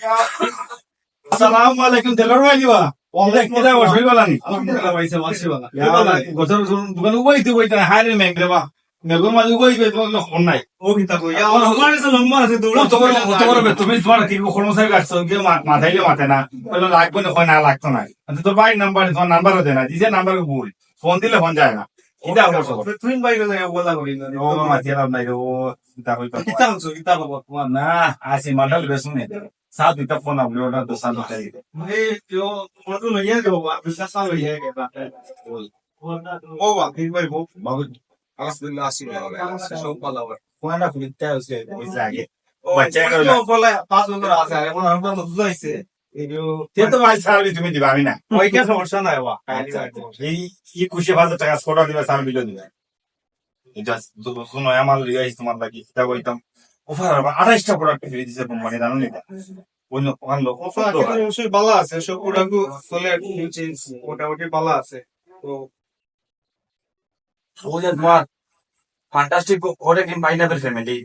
আসসালামু আলাইকুম তেলর ভাই দিবা দোকান উবাই তুই বইতা হাইরে মেঘ দেবা মেঘর মাঝে উবাই বে তোমার নাই ও কাছে লম্বা আছে দৌড়া তোমার তুমি তোমার কি কর্মচারী কাটছো কি মাথাইলে মাথে না বলে লাগবে না হয় না লাগতো না আচ্ছা, তোর বাড়ির নাম্বার তোমার নাম্বার হতে না দিছে নাম্বার ভুল ফোন দিলে ফোন যায় না কিতা করছ তুই বাইরে যায় বলা করি না ও মাথিয়ে লাভ নাই রে ও চিন্তা করি কিতা হচ্ছে কিতা বাবা তোমার না আসি মান্ডাল বেসুনে আপনি ওটা তো সাত দুটাই এই yo ফটো লইয়া গো বা বিশ্বাস লইয়া গে বা ও বা কি ভাই বো বাবু আলহামদুলিল্লাহ আসি সব ভালো হবে কোনা খুলিতে আছে এখন আমরা তো তুমি দিবা আমি না ওইটা সমস্যা নাই বা এই কি খুশি হাজার টাকা স্কোটা দিবা সার বিলো দিবা এটা তোমার লাগি এটা কইতাম অফার আড়াইশটা প্রোডাক্ট ফ্রি দিছে কোম্পানি জানো নি অন্য ভালো আছে সব প্রোডাক্ট চলে মোটামুটি ভালো আছে তো ও যে তোমার ফ্যান্টাস্টিক পাইনাপেল ফ্যামিলি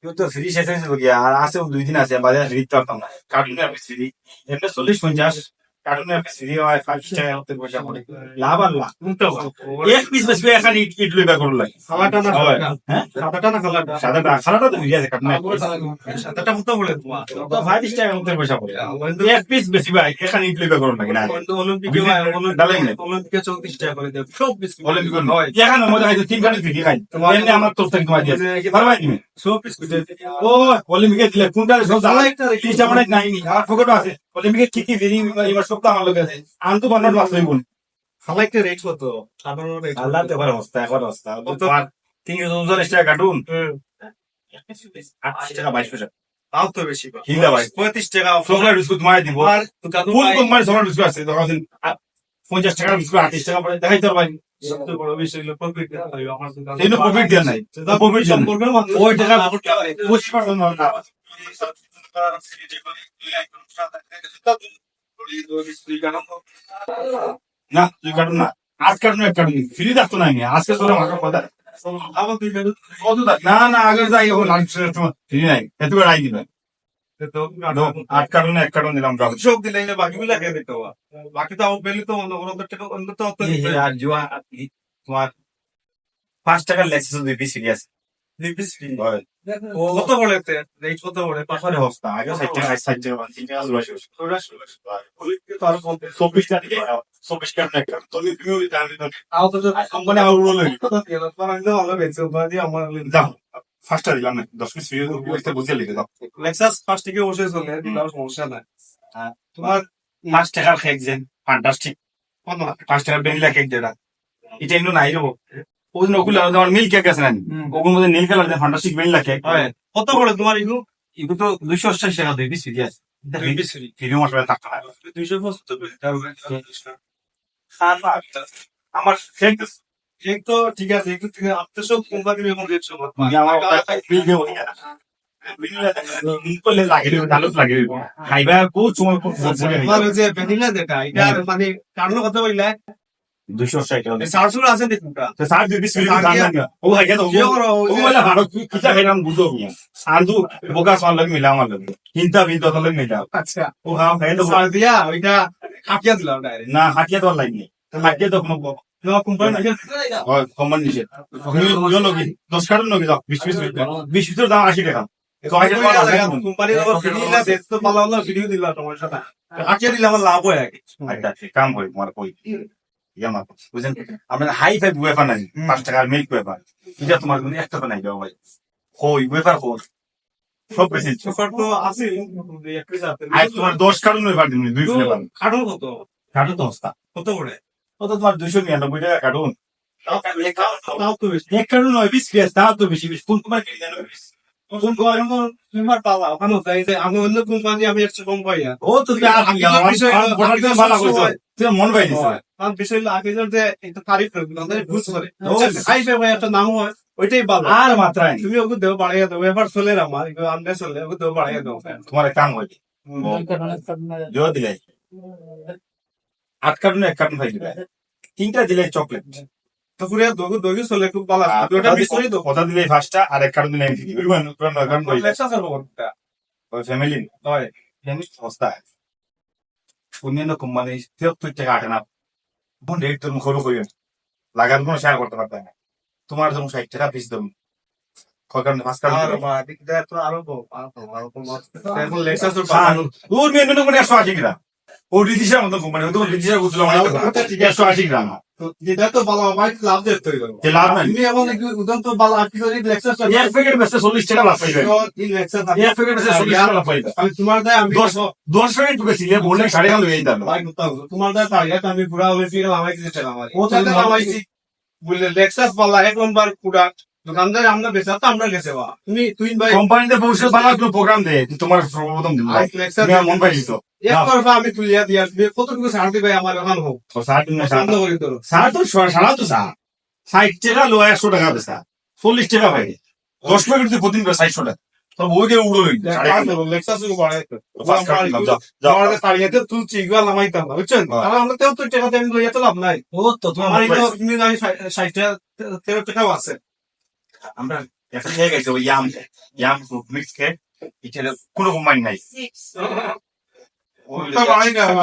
কেউ তো ফ্রি শেষ হয়েছিল গিয়া আর আছে দুই দিন আছে বাজারে ফ্রি তো পারতাম না কার্টুনের পিস ফ্রি এমনি চল্লিশ পঞ্চাশ পিস বেশি এখানে ইট ইট লইবা করো লাগে। খালাটা না সাদাটা না খালাটা? সাদাটা খালাটা তো হইয়া যায় কার্টুনের সাদাটা মতো বলে তোমার? তো ফাইভ টাকা হতে পয়সা পড়ে এক পিস বেশি ভাই এখানে ইট লইবা করো লাগে না? অলিম্পিকে ডালেন না। অলিম্পিকে চৌত্রিশ টাকা করে দেবে সব বিস্কুট অলিম্পিক এখানে মজা খাইতো তিন খানি ফ্রি খাই এমনি আমার তোর থেকে তোমার দিয়েছে পারবাই তুমি সব বিস্কুট ও অলিম্পিকে দিলে কোনটা? সব মানে নাই। আছে। অলিম্পিকে কি কি ফিরি এবার সব তো আমার লোক আছে। আনতো বান্নার মাছ খালা একটা রেট কত? আল্লাহ তো এবার অবস্থা এখন অবস্থা। তিনশো উনচল্লিশ টাকা কার্টুন আটত্রিশ টাকা বাইশ পয়সা। তাও তো বেশি হিন্দা ভাই। পঁয়ত্রিশ টাকা চকলেট বিস্কুট মারা দিব। আর কোন কোম্পানি চকলেট বিস্কুট আছে তখন পঞ্চাশ টাকার বিস্কুট আটত্রিশ টাকা পড়ে দেখাই তোর ভাই। প্রফিট দেওয়া নাই। প্রফিট ওই টাকা না তুই কাটুন না আজ কাটুন এক কাটুন ফ্রি থাকতো না আমি আজকে তোর আমার কথা ও লাঞ্চ নাই এত করে আই দিবেন আট কার্টুন এক কার্টুন দিলাম সব দিলে বাকি গুলা খেয়ে দিতে বাকি তো পেলে তো অন্য কোনো অন্য তো আর জুয়া পাঁচ টাকার আছে দিবিস ও কত বলে রেট কত বলে পাশারে অবস্থা আগে ষাট টাকা ষাট টাকা পাঁচ টাকা চুরাশি চৌরাশি তার চব্বিশ টাকা চব্বিশ টাকা একটা তুমি তুমিও জানি না আও তো কোম্পানি আমার উড়ো লই কত দিল তোমার একদম ভালো বেচে উপাধি আমার দাও ফার্স্টটা দিলাম না। দশ পিস ফ্রি বুঝতে বুঝে লিখে দাও। লেক্সাস ফার্স্ট থেকে বসে চলে সমস্যা নাই। তোমার পাঁচ টাকার কেক যেন ফ্যান্টাস্টিক কত পাঁচ টাকার ভ্যানিলা কেক যেটা। এটা এগুলো নাই রবো ওই জন্য ওগুলো আমার মিল কেক আছে না? ওগুলোর মধ্যে নীল কালার ফ্যান্টাস্টিক ভ্যানিলা কেক কত বলে তোমার ইগু এগুলো তো দুইশো অষ্টাশি টাকা দুই পিস ফ্রি আছে। দুই পিস ফ্রি ফ্রি মশলা থাকতে দুইশো আমার কেক কেক তো ঠিক আছে একটু সব কোম্পানির এখন রেট সব আমার বিল দেবো লাগে খাইবা খুব সময় তোমার ওই যে ভ্যানিলা যেটা এটা মানে কারণ কথা বললে। দুইশো ষাট টাকা সারসুর আছে দেখুনটা সার দুই পিস ও ভাই কেন ও বলে ভালো কিটা খাইলাম বুঝো সান্দু বোকা সার লাগে মিলা আমার লাগে। চিন্তা বিন্দু তো লাগে মিলা আচ্ছা। ও হ্যাঁ খাই তো সার দিয়া ওইটা কাটিয়া দিলাম ডাইরেক্ট না হাতিয়া তো লাগনি হাতিয়া তো কোনো দশ আশি টাকা। না। দেশ ভিডিও দিলাম তোমার সাথে। দিলে আমার লাভ হয় আচ্ছা ঠিক কাম করি তোমার কই। ইয়া মা বুঝেন আপনার হাই ফাই ওয়েফার নাই পাঁচ টাকার মিল্ক ওয়েফার এটা তোমার কোনো একটা তো নাই যাও ভাই কই ওয়েফার কই সব বেশি সুপার তো আছে এক পিস আছে আই তোমার দশ কার্টুন ওয়েফার দিন দুই ফ্লেভার কাঠো কত কার্টুন তো কত করে ও তোমার দুইশো নিরানব্বই টাকা কার্টুন তাও তো বেশি এক কার্টুন নয় বিশ পিস তাও তো বেশি বেশি কোন তোমার কিনে দেন কোন কোম্পানি তোমার পাওয়া ওখানে তাই যে আমি অন্য কোম্পানি আমি একশো কম পাই আর ও তো তুমি আর ভালো কইছো তুমি মন পাই দিছো কারণ বিষয় হলো আগে যে একটা তারিফ করবে করে ও। হাই একটা নাম হয় ওইটাই ভালো আর মাত্রায় তুমি ওকে দেও বাড়াইয়া দেবো এবার চলে আমার এগুলো চলে ওকে দেও বাড়াইয়া দেবো তোমার কাম হইছে জো দিলাই আট কার্টুন এক কার্টুন দিবে তিনটা দিলে চকলেট। তো পুরো দগু দগু চলে খুব ভালো দুটা কথা ফার্স্টটা আর এক কার্টুন নয় লেখা আছে ওই ফ্যামিলি হয়। ফ্যামিলি সস্তা। অন্যান্য কোম্পানি তিয়াত্তর টাকা আটে না। বোন রেট তুমি খবর করিও। লাগার কোনো শেয়ার করতে পারবে না। তোমার যখন ষাট টাকা পিস দেবো। আর আরও মেনু ও রিদিশার মতো কোম্পানি ওই রিদিশার বুঝলো একশো আশি গ্রাম যেটা তো ভালো আমার লাভ দেখতে যে লাভ নাই। তুমি এমন উদাহরণ তো ভালো আর্টি করে লেক্সাস এক প্যাকেট বেচতে চল্লিশ টাকা লাভ পাইবে এক প্যাকেট বেচতে চল্লিশ টাকা লাভ পাইবে আমি তোমার দায় আমি দশ দশ প্যাকেট বেশিলে বললে সাড়ে হয়ে ভাই করতে হবে তোমার দায় টার্গেট আমি পুরা হলে আমাকে দিতে আমার বললে লেক্সাস পাল্লা এক নম্বর প্রোডাক্ট দোকানদার আমরা বেচা তো আমরা গেছে বা। তুমি তুই ভাই কোম্পানিতে ভালো কোনো প্রোগ্রাম দে তোমার সর্বপ্রথম মন পাইছিস তো। এক আমি তুলিয়া দিয়া তুমি কতটুকু ছাড় দিবে আমার এখন হোক। তো সার সার সার তো সারা তো সার। ষাট টাকা লো একশো টাকা বেচা। চল্লিশ টাকা পাই দশ প্যাকেট তুই প্রতিদিন ষাটশো টাকা। তো উড়ো হ্যাঁ। তো পাইছে। ষাট টাকা তেরো টাকাও আছে। আমরা একটা জায়গায় গেছি ওই ইয়াম ইয়াম মিক্স খেয়ে এটা কোনো কোম্পানি নাই।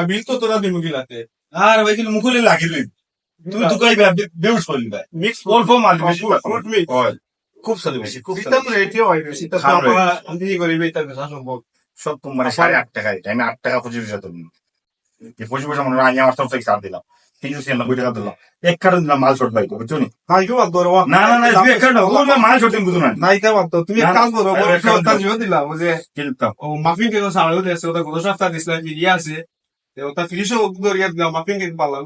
বিল তো তোরা দিমু গিলাতে। আর ওই কিন্তু মুখলে লাগিলি তুই দুকাই বেউস করলি ভাই মিক্স অল্প মাল বেশি ফ্রুট মিক্স খুব সাথে বেশি খুব সিস্টেম রেটে হয় বেশি। তো আমরা আমি করি বেটা বেশা সম্ভব। সব মানে সাড়ে আট টাকা দিতে আমি আট টাকা পঁচিশ পয়সা পঁচিশ মনে হয় আমি আমার তরফ থেকে ছাড় দিলাম। তিনশো ছিয়ানব্বই টাকা দিলাম এক কার্টন দিলাম মাল শর্ট বাইক বুঝছ নি? না না না এক ওগুলো মাল শর্ট তুমি বুঝো না কেউ বাদ ধরো তুমি এক না, কাজ করো না, একটা জিও দিলাম যে ও মাফিন কেক সাড়ে দিয়েছে ওটা গত সপ্তাহে দিছিলাম ফিরিয়ে আছে ওটা ফিরিশও দরিয়া দিলাম মাফিন কেক পারলাম।